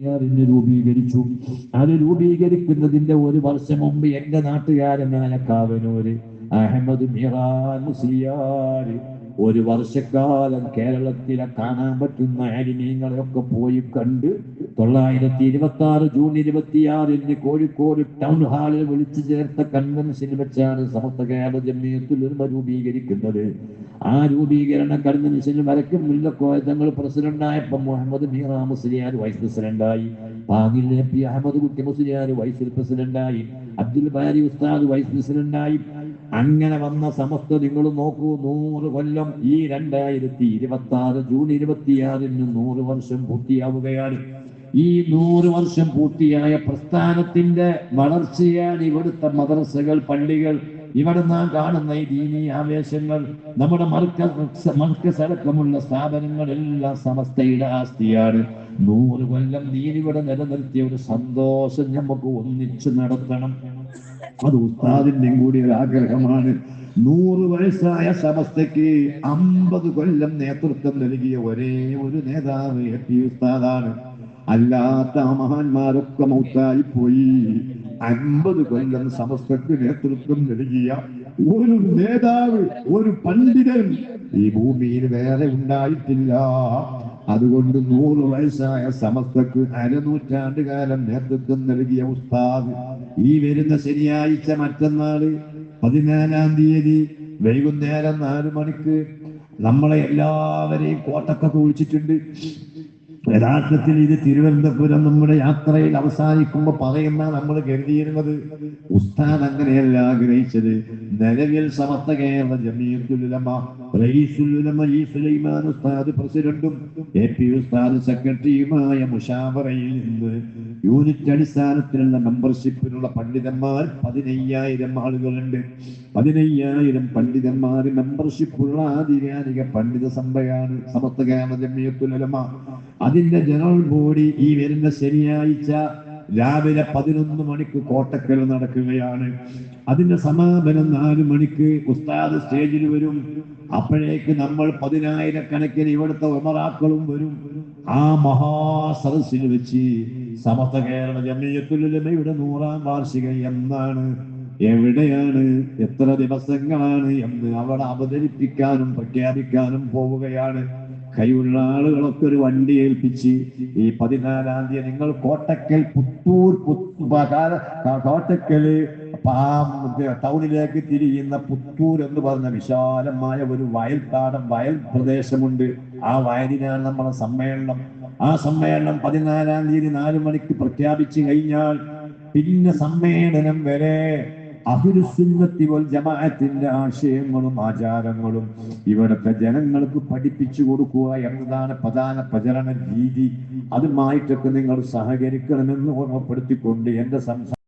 ിന് രൂപീകരിച്ചു. അത് രൂപീകരിക്കുന്നതിന്റെ ഒരു വർഷം മുമ്പ് എന്റെ നാട്ടുകാരനായ കാവനൂര് അഹമ്മദ് മിറാൻ മുസ്ലിയാർ ഒരു വർഷക്കാലം കേരളത്തിലെ കാണാൻ പറ്റുന്ന ആലിമീങ്ങളെയൊക്കെ പോയി കണ്ട് തൊള്ളായിരത്തി ഇരുപത്തി ആറ് ജൂൺ ഇരുപത്തിയാറിന് കോഴിക്കോട് ടൗൺ ഹാളിൽ വിളിച്ചു ചേർത്ത കൺവെൻഷനിൽ വെച്ചാണ് സമസ്ത കേരള ജമ്മിയത്തിൽ ഒരു രൂപീകരിക്കുന്നത്. ആ രൂപീകരണ കൺവെൻഷനിൽ വരയ്ക്കും മുല്ലക്കോയ തങ്ങൾ പ്രസിഡന്റായപ്പോൾ മുഹമ്മദ് മീറാ മുസ്ലിയാർ വൈസ് പ്രസിഡന്റായി പാങ്ങിൽ എ പി അഹമ്മദ് കുട്ടി മുസ്ലിയാർ വൈസ് പ്രസിഡന്റായി അബ്ദുൽ ബാരി ഉസ്താദ് വൈസ് പ്രസിഡന്റായി അങ്ങനെ വന്ന സമസ്ത നിങ്ങൾ നോക്കൂ നൂറ് കൊല്ലം ഈ രണ്ടായിരത്തി ഇരുപത്തി ആറ് ജൂൺ ഇരുപത്തിയാറിന് നൂറ് വർഷം പൂർത്തിയാവുകയാണ്. ഈ നൂറ് വർഷം പൂർത്തിയായ പ്രസ്ഥാനത്തിന്റെ വളർച്ചയാണ് ഇവിടുത്തെ മദ്രസകൾ പള്ളികൾ. ഇവിടെ നാം കാണുന്ന ഈ ദീനീ ആവേശങ്ങൾ നമ്മുടെ മർക്കസ് മർക്കസ് അടക്കമുള്ള സ്ഥാപനങ്ങളെല്ലാം സമസ്തയുടെ ആസ്തിയാണ്. നൂറ് കൊല്ലം ദീനിവിടെ നിലനിർത്തിയ ഒരു സന്തോഷം നമുക്ക് ഒന്നിച്ചു നടത്തണം. അത് ഉസ്താദിന്റെയും കൂടി ഒരു ആഗ്രഹമാണ്. നൂറ് വയസ്സായ സമസ്തയ്ക്ക് അമ്പത് കൊല്ലം നേതൃത്വം നൽകിയ ഒരേ ഒരു നേതാവ് എ പി ഉസ്താദാണ്. അല്ലാത്ത മഹാന്മാരൊക്കെ മൗത്തായി പോയി. അൻപത് കൊല്ലം സമസ്തക്ക് നേതൃത്വം നൽകിയ ഒരു നേതാവ് ഒരു പണ്ഡിതൻ ഈ ഭൂമിയിൽ വേറെ ഉണ്ടായിട്ടില്ല. അതുകൊണ്ട് നൂറ് വയസ്സായ സമസ്തക്ക് അരനൂറ്റാണ്ട് കാലം നേതൃത്വം നൽകിയ ഉസ്താദ് ഈ വരുന്ന ശനിയാഴ്ച മറ്റന്നാൾ പതിനാലാം തീയതി വൈകുന്നേരം നാല് മണിക്ക് നമ്മളെ എല്ലാവരെയും കോട്ടക്കൊക്കെ വിളിച്ചിട്ടുണ്ട്. യഥാർത്ഥത്തിൽ ഇത് തിരുവനന്തപുരം നമ്മുടെ യാത്രയിൽ അവസാനിക്കുമ്പോൾ പറയുന്ന നമ്മൾ കരുതിയിരുന്നത്. ഉസ്താദ് അങ്ങനെയല്ല ആഗ്രഹിച്ചത്. നിലവിൽ സമസ്ത കേരള റയീസുലുലമ ഈ ഉസ്താദ് പ്രസിഡന്റും എ പി ഉസ്താദ് സെക്രട്ടറിയുമായ മുഷാവറയിൽ നിന്ന് യൂണിറ്റ് അടിസ്ഥാനത്തിലുള്ള മെമ്പർഷിപ്പിനുള്ള പണ്ഡിതന്മാർ പതിനയ്യായിരം ആളുകളുണ്ട്. പതിനയ്യായിരം പണ്ഡിതന്മാർ മെമ്പർഷിപ്പുള്ള ആധികാരിക പണ്ഡിത സഭയാണ് സമസ്ത കേരള ജമീയത്തുലമ അതിന്റെ ജനറൽ ബോഡി ഈ വരുന്ന ശനിയാഴ്ച രാവിലെ പതിനൊന്ന് മണിക്ക് കോട്ടക്കൽ നടക്കുകയാണ്. അതിന്റെ സമാപനം നാല് മണിക്ക് ഉസ്താദ് സ്റ്റേജിൽ വരും. അപ്പോഴേക്ക് നമ്മൾ പതിനായിരക്കണക്കിന് ഇവിടുത്തെ ഉമറാക്കളും വരും. ആ മഹാസദസ്സിൽ വെച്ച് സമസ്ത കേരള ജമീയത്തുലമയുടെ നൂറാം വാർഷികം എന്നാണ്. എവിടെയാണ്? എത്ര ദിവസങ്ങളാണ്? എന്ന് അവിടെ അവതരിപ്പിക്കാനും പ്രഖ്യാപിക്കാനും പോവുകയാണ്. കൈയുള്ള ആളുകളൊക്കെ ഒരു വണ്ടി ഏൽപ്പിച്ച് ഈ പതിനാലാം തീയതി നിങ്ങൾ കോട്ടക്കൽ പുത്തൂർ കോട്ടക്കൽ ടൗണിലേക്ക് തിരിയുന്ന പുത്തൂർ എന്ന് പറഞ്ഞ വിശാലമായ ഒരു വയൽപ്പാടം വയൽ പ്രദേശമുണ്ട്. ആ വയലിനാണ് നമ്മുടെ സമ്മേളനം. ആ സമ്മേളനം പതിനാലാം തീയതി നാലു മണിക്ക് പ്രഖ്യാപിച്ചു കഴിഞ്ഞാൽ പിന്നെ സമ്മേളനം വരെ അഹിരുസുന്നത്തി വൽ ജമാഅത്തിന്റെ ആശയങ്ങളും ആചാരങ്ങളും ഇവിടുത്തെ ജനങ്ങൾക്ക് പഠിപ്പിച്ചു കൊടുക്കുക എന്നതാണ് പ്രധാന പ്രചരണ രീതി. അതുമായിട്ടൊക്കെ നിങ്ങൾ സഹകരിക്കണമെന്ന് ഓർമ്മപ്പെടുത്തിക്കൊണ്ട് എന്റെ സംസാരം